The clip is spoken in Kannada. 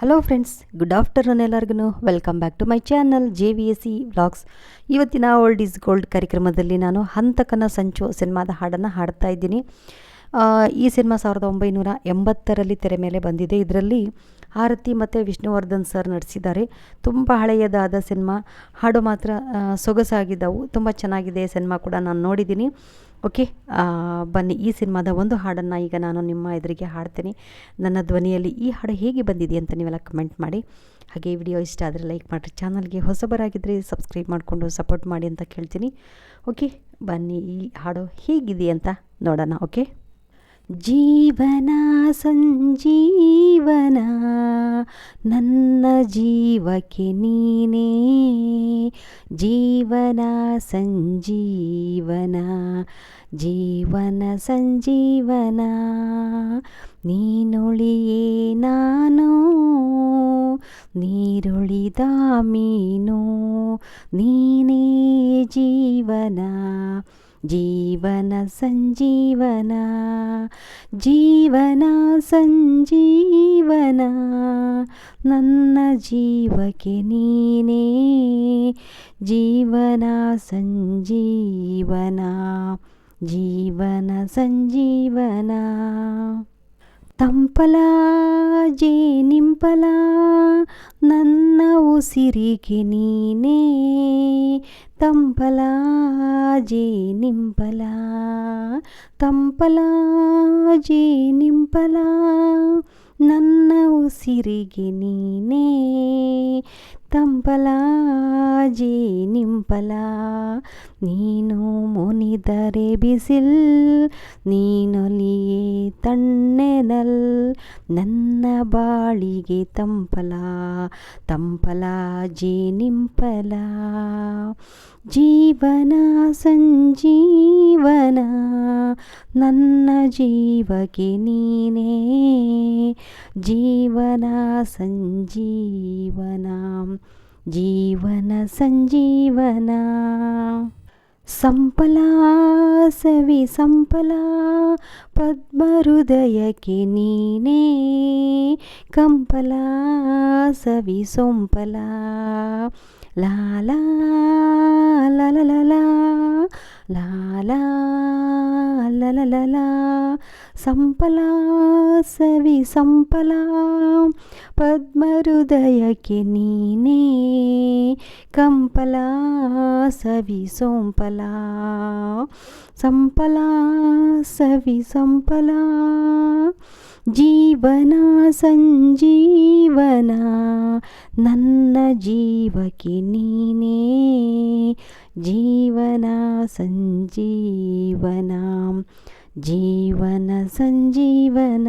ಹಲೋ ಫ್ರೆಂಡ್ಸ್ ಗುಡ್ ಆಫ್ಟರ್ನೂನ್ ಎಲ್ಲರಿಗೂ welcome back to my channel J V S C vlogs ಇವತ್ತಿನ ಓಲ್ಡ್ ಈಸ್ ಗೋಲ್ಡ್ ಕಾರ್ಯಕ್ರಮದಲ್ಲಿ ನಾನು ಹಂತಕನ ಸಂಚು ಸಿನಿಮಾದ ಹಾಡನ್ನು ಹಾಡ್ತಾ ಇದ್ದೀನಿ. ಈ ಸಿನಿಮಾ ಸಾವಿರದ ಒಂಬೈನೂರ ಎಂಬತ್ತರಲ್ಲಿ ತೆರೆ ಮೇಲೆ ಬಂದಿದೆ. ಇದರಲ್ಲಿ ಆರತಿ ಮತ್ತು ವಿಷ್ಣುವರ್ಧನ್ ಸರ್ ನಡೆಸಿದ್ದಾರೆ. ತುಂಬ ಹಳೆಯದಾದ ಸಿನಿಮಾ. ಹಾಡು ಮಾತ್ರ ಸೊಗಸಾಗಿದ್ದವು. ತುಂಬ ಚೆನ್ನಾಗಿದೆ ಸಿನಿಮಾ ಕೂಡ ನಾನು ನೋಡಿದ್ದೀನಿ. ಓಕೆ ಬನ್ನಿ ಈ ಸಿನಿಮಾದ ಒಂದು ಹಾಡನ್ನು ಈಗ ನಾನು ನಿಮ್ಮ ಎದುರಿಗೆ ಹಾಡ್ತೀನಿ. ನನ್ನ ಧ್ವನಿಯಲ್ಲಿ ಈ ಹಾಡು ಹೇಗೆ ಬಂದಿದೆ ಅಂತ ನೀವೆಲ್ಲ ಕಮೆಂಟ್ ಮಾಡಿ. ಹಾಗೆ ವಿಡಿಯೋ ಇಷ್ಟ ಆದರೆ ಲೈಕ್ ಮಾಡಿರಿ. ಚಾನಲ್ಗೆ ಹೊಸಬರಾಗಿದ್ದರೆ ಸಬ್ಸ್ಕ್ರೈಬ್ ಮಾಡಿಕೊಂಡು ಸಪೋರ್ಟ್ ಮಾಡಿ ಅಂತ ಕೇಳ್ತೀನಿ. ಓಕೆ, ಬನ್ನಿ ಈ ಹಾಡು ಹೇಗಿದೆ ಅಂತ ನೋಡೋಣ. ಓಕೆ? ಜೀವನ ಸಂಜೀವನ, ನನ್ನ ಜೀವಕ್ಕೆ ನೀನೇ. ಜೀವನ ಸಂಜೀವನ ಜೀವನ ಸಂಜೀವನ, ನೀನುಳಿಯೇ ನಾನು, ನೀರುಳಿದ ಮೀನು, ನೀನೇ ಜೀವನ. ಜೀವನ ಸಂಜೀವನ ಜೀವನ ಸಂಜೀವನ ನನ್ನ ಜೀವಕ್ಕೆ ನೀನೇ ಜೀವನ ಸಂಜೀವನ ಜೀವನ ಸಂಜೀವನ ತಂಪಲ ಜೇನಿಂಪಲ ನನ್ನ ಉಸಿರಿಗೆ ನೀನೇ ತಂಪಲ ಜೇನಿಂಪಲ ತಂಪಲ ಜೇನಿಂಪಲ ನನ್ನ ಉಸಿರಿಗೆ ನೀನೇ ತಂಪಲ ಜೇನಿಂಪಲ ನೀನು ಮುನಿದರೆ ಬಿಸಿಲ್ ನೀನೊಲಿಯೇ ತಣ್ಣೆನಲ್ ನನ್ನ ಬಾಳಿಗೆ ತಂಪಲ ತಂಪಲ ಜೇನಿಂಪಲ ಜೀವನ ಸಂಜೀವನ, ನನ್ನ ಜೀವಕ್ಕೆ ನೀನೇ. ಜೀವನ ಸಂಜೀವನ ಜೀವನ ಸಂಜೀವನ. సంపలా సవి సంపలా పద్మహృదయకి నీనే. కంపలా సవి సొంపలా. లాలా లలలలా లాలా సంపలా సవి సంపలా పద్మహృదయకి నీనే. ನೀನೇ ಕಂಪಲ ಸವಿ ಸೋಂಪಲ ಸಂಪಲ ಸವಿ ಸಂಪಲ ಜೀವನ ಸಂಜೀವನ ನನ್ನ ಜೀವಕ್ಕೆ ನೀನೇ ಜೀವನ ಸಂಜೀವನ ಜೀವನ ಸಂಜೀವನ